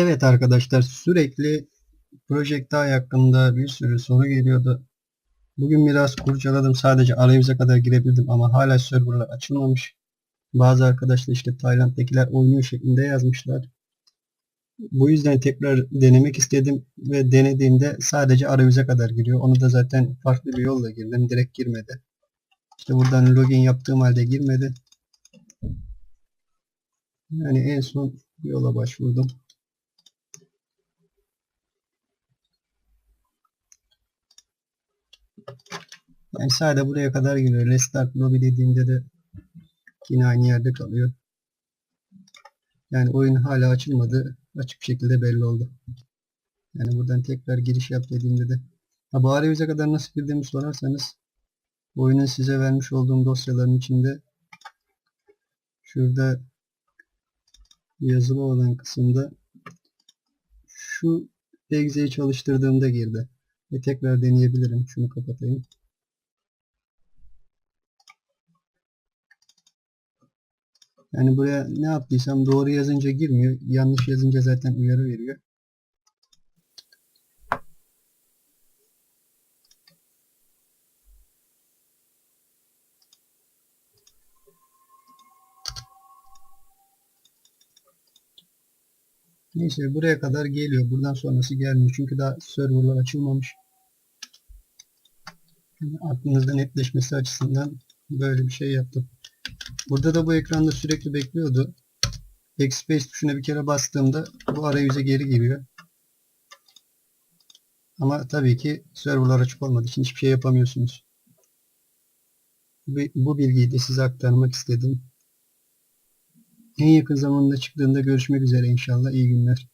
Evet arkadaşlar sürekli Project Daha hakkında bir sürü soru geliyordu. Bugün biraz kurcaladım sadece arayüze kadar girebildim ama hala serverlar açılmamış. Bazı arkadaşlar işte Tayland'dakiler oynuyor şeklinde yazmışlar. Bu yüzden tekrar denemek istedim ve denediğimde sadece arayüze kadar giriyor. Onu da zaten farklı bir yolla girdim. Direkt girmedi. İşte buradan login yaptığım halde girmedi. Yani en son yola başvurdum. Yani sadece buraya kadar geliyor. Restart lobby dediğimde de yine aynı yerde kalıyor. Yani oyun hala açılmadı. Açık bir şekilde belli oldu. Yani buradan tekrar giriş yap dediğimde de ha, bu arayüze kadar nasıl girdiğimi sorarsanız oyunun size vermiş olduğum dosyaların içinde şurada yazılı olan kısımda şu exe'yi çalıştırdığımda girdi. Ve tekrar deneyebilirim. Şunu kapatayım. Yani buraya ne yaptıysam doğru yazınca girmiyor. Yanlış yazınca zaten uyarı veriyor. Neyse buraya kadar geliyor. Buradan sonrası gelmiyor. Çünkü daha serverlar açılmamış. Yani aklınızda netleşmesi açısından böyle bir şey yaptım. Burada da bu ekranda sürekli bekliyordu. Backspace tuşuna bir kere bastığımda bu arayüze geri geliyor. Ama tabii ki serverlar açık olmadığı için hiçbir şey yapamıyorsunuz. Bu bilgiyi de size aktarmak istedim. En yakın zamanda çıktığında görüşmek üzere inşallah. İyi günler.